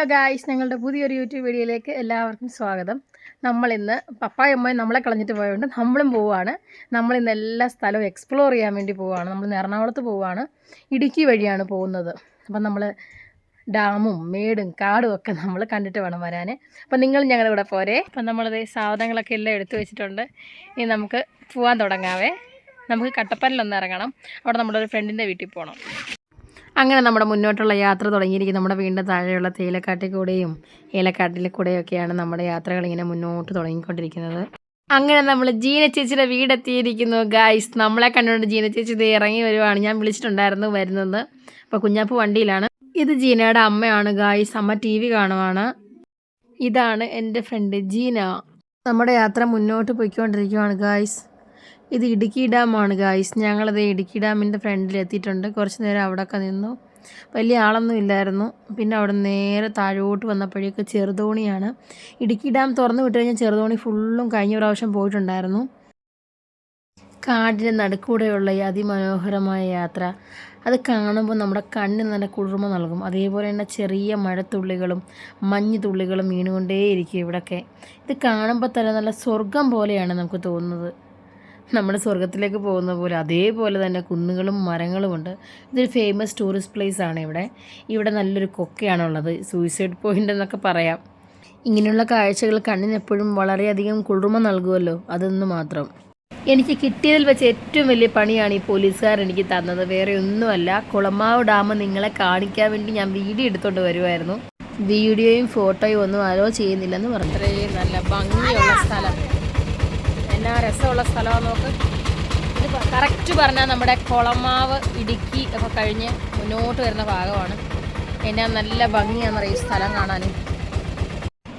Hello guys ഞങ്ങളുടെ പുതിയൊരു YouTube വീഡിയോയിലേക്ക് എല്ലാവർക്കും സ്വാഗതം. നമ്മളിന്ന് പപ്പായ അമ്മയും നമ്മളെ കളഞ്ഞിട്ട് പോയതുകൊണ്ട് നമ്മളും പോവുകയാണ്. നമ്മളിന്ന് എല്ലാ സ്ഥലവും എക്സ്പ്ലോർ ചെയ്യാൻ വേണ്ടി പോവുകയാണ്. നമ്മൾ എറണാകുളത്ത് പോവുകയാണ്. ഇടുക്കി വഴിയാണ് പോകുന്നത്. അപ്പം നമ്മൾ ഡാമും മേടും കാടും ഒക്കെ നമ്മൾ കണ്ടിട്ട് വേണം വരാൻ അപ്പം നിങ്ങൾ ഞങ്ങളുടെ കൂടെ പോരെ. അപ്പം നമ്മളത് സാധനങ്ങളൊക്കെ എല്ലാം എടുത്തു വെച്ചിട്ടുണ്ട്. ഇനി നമുക്ക് പോകാൻ തുടങ്ങാവേ. നമുക്ക് കട്ടപ്പനയിലൊന്ന് ഇറങ്ങണം. അവിടെ നമ്മുടെ ഒരു ഫ്രണ്ടിന്റെ വീട്ടിൽ പോകണം അങ്ങനെ നമ്മുടെ മുന്നോട്ടുള്ള യാത്ര തുടങ്ങിയിരിക്കും നമ്മുടെ വീണ്ടും താഴെയുള്ള തേയിലക്കാട്ടിൽ കൂടെയും ഏലക്കാട്ടിൽ കൂടെയൊക്കെയാണ് നമ്മുടെ യാത്രകൾ ഇങ്ങനെ മുന്നോട്ട് തുടങ്ങിക്കൊണ്ടിരിക്കുന്നത്. അങ്ങനെ നമ്മൾ ജീന ചേച്ചിയുടെ വീടെത്തിയിരിക്കുന്നു ഗായ്സ് നമ്മളെ കണ്ടുകൊണ്ട് ജീന ചേച്ചി ഇത് ഇറങ്ങി വരുവാണ്. ഞാൻ വിളിച്ചിട്ടുണ്ടായിരുന്നു വരുന്നത് അപ്പോൾ കുഞ്ഞാപ്പ് വണ്ടിയിലാണ്. ഇത് ജീനയുടെ അമ്മയാണ് ഗായ്സ് അമ്മ ടി വി കാണുവാണ്. ഇതാണ് എന്റെ ഫ്രണ്ട് ജീന. നമ്മുടെ യാത്ര മുന്നോട്ട് പോയിക്കൊണ്ടിരിക്കുവാണ് ഗായ്സ് ഇത് ഇടുക്കി ഡാമാണ് ഗായ്സ് ഞങ്ങളത് ഇടുക്കി ഡാമിന്റെ ഫ്രണ്ടിൽ എത്തിയിട്ടുണ്ട്. കുറച്ച് നേരം അവിടെയൊക്കെ നിന്നു. വലിയ ആളൊന്നും ഇല്ലായിരുന്നു. പിന്നെ അവിടെ നേരെ താഴോട്ട് വന്നപ്പോഴേക്ക് ചെറുതോണിയാണ്. ഇടുക്കി ഡാം തുറന്നു വിട്ട് കഴിഞ്ഞാൽ ചെറുതോണി ഫുള്ളും കഴിഞ്ഞ പ്രാവശ്യം പോയിട്ടുണ്ടായിരുന്നു. കാടിന്റെ നടുക്കൂടെയുള്ള ഈ അതിമനോഹരമായ യാത്ര. അത് കാണുമ്പോൾ നമ്മുടെ കണ്ണിന് നല്ല കുളിർമ നൽകും. അതേപോലെ തന്നെ ചെറിയ മഴത്തുള്ളികളും മഞ്ഞ് തുള്ളികളും വീണുകൊണ്ടേയിരിക്കും ഇവിടെയൊക്കെ ഇത് കാണുമ്പോൾ തന്നെ നല്ല സ്വർഗം പോലെയാണ് നമുക്ക് തോന്നുന്നത്. നമ്മൾ സ്വർഗത്തിലേക്ക് പോകുന്ന പോലെ അതേപോലെ തന്നെ കുന്നുകളും മരങ്ങളുമുണ്ട് ഇതൊരു ഫേമസ് ടൂറിസ്റ്റ് പ്ലേസ് ആണ് ഇവിടെ. ഇവിടെ നല്ലൊരു കൊക്കയാണുള്ളത്. സൂയിസൈഡ് പോയിന്റ് എന്നൊക്കെ പറയാം. ഇങ്ങനെയുള്ള കാഴ്ചകൾ കണ്ണിന് എപ്പോഴും വളരെയധികം കുളിർമ നൽകുമല്ലോ അതെന്ന് മാത്രം. എനിക്ക് കിട്ടിയതിൽ വെച്ച് ഏറ്റവും വലിയ പണിയാണ് ഈ പോലീസുകാർ എനിക്ക് തന്നത്. വേറെ ഒന്നുമല്ല. കുളമാവ് ഡാം നിങ്ങളെ കാണിക്കാൻ വേണ്ടി ഞാൻ വീഡിയോ എടുത്തോണ്ട് വരുമായിരുന്നു വീഡിയോയും ഫോട്ടോയും ഒന്നും അലോ ചെയ്യുന്നില്ലെന്ന് പറഞ്ഞു. നല്ല ഭംഗിയുള്ള സ്ഥലം. എന്നാ രസമുള്ള സ്ഥലമാണ് നോക്ക്. ഇത് കറക്റ്റ് പറഞ്ഞാൽ നമ്മുടെ കുളമാവ് ഇടുക്കി ഒക്കെ കഴിഞ്ഞ് മുന്നോട്ട് വരുന്ന ഭാഗമാണ്. എന്നാ നല്ല ഭംഗിയാണെന്നറിയാം ഈ സ്ഥലം കാണാൻ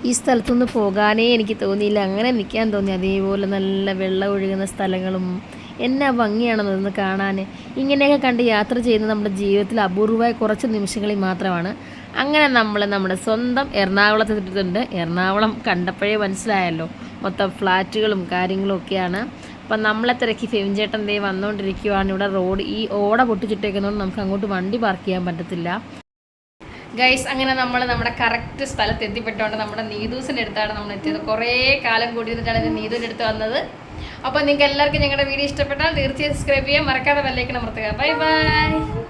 ഈ സ്ഥലത്തുനിന്ന് പോകാനേ എനിക്ക് തോന്നിയില്ല. അങ്ങനെ നിൽക്കാൻ തോന്നി. അതേപോലെ നല്ല വെള്ളം ഒഴുകുന്ന സ്ഥലങ്ങളും എന്നാ ഭംഗിയാണെന്ന് ഇന്ന് കാണാൻ ഇങ്ങനെയൊക്കെ കണ്ട് യാത്ര ചെയ്യുന്നത് നമ്മുടെ ജീവിതത്തിൽ അപൂർവമായ കുറച്ച് നിമിഷങ്ങളിൽ മാത്രമാണ്. അങ്ങനെ നമ്മൾ നമ്മുടെ സ്വന്തം എറണാകുളത്ത് എറണാകുളം കണ്ടപ്പോഴേ മനസ്സിലായല്ലോ. മൊത്തം ഫ്ലാറ്റുകളും കാര്യങ്ങളും ഒക്കെയാണ്. അപ്പം നമ്മളെ തിരക്കി ഫെവിൻചേട്ടൻ ദേ വന്നുകൊണ്ടിരിക്കുകയാണ് ഇവിടെ റോഡ് ഈ ഓട പൊട്ടിച്ചിട്ടേക്കുന്നതുകൊണ്ട് നമുക്ക് അങ്ങോട്ട് വണ്ടി പാർക്ക് ചെയ്യാൻ പറ്റത്തില്ല. ഗൈസ് അങ്ങനെ നമ്മൾ നമ്മുടെ കറക്റ്റ് സ്ഥലത്ത് എത്തിപ്പെട്ടുകൊണ്ട് നമ്മുടെ നീതൂസിന്റെ അടുത്താണ് നമ്മൾ എത്തിയത്. കുറേ കാലം കൂടി നിന്നിട്ടാണ് ഇത് നീതുവിന്റെ അടുത്ത് വന്നത്. അപ്പോൾ നിങ്ങൾക്ക് എല്ലാവർക്കും ഞങ്ങളുടെ വീഡിയോ ഇഷ്ടപ്പെട്ടാൽ തീർച്ചയായും സബ്സ്ക്രൈബ് ചെയ്യാൻ മറക്കാതെ ബെല്ലൈക്കൺ അമർത്തുക. Bye bye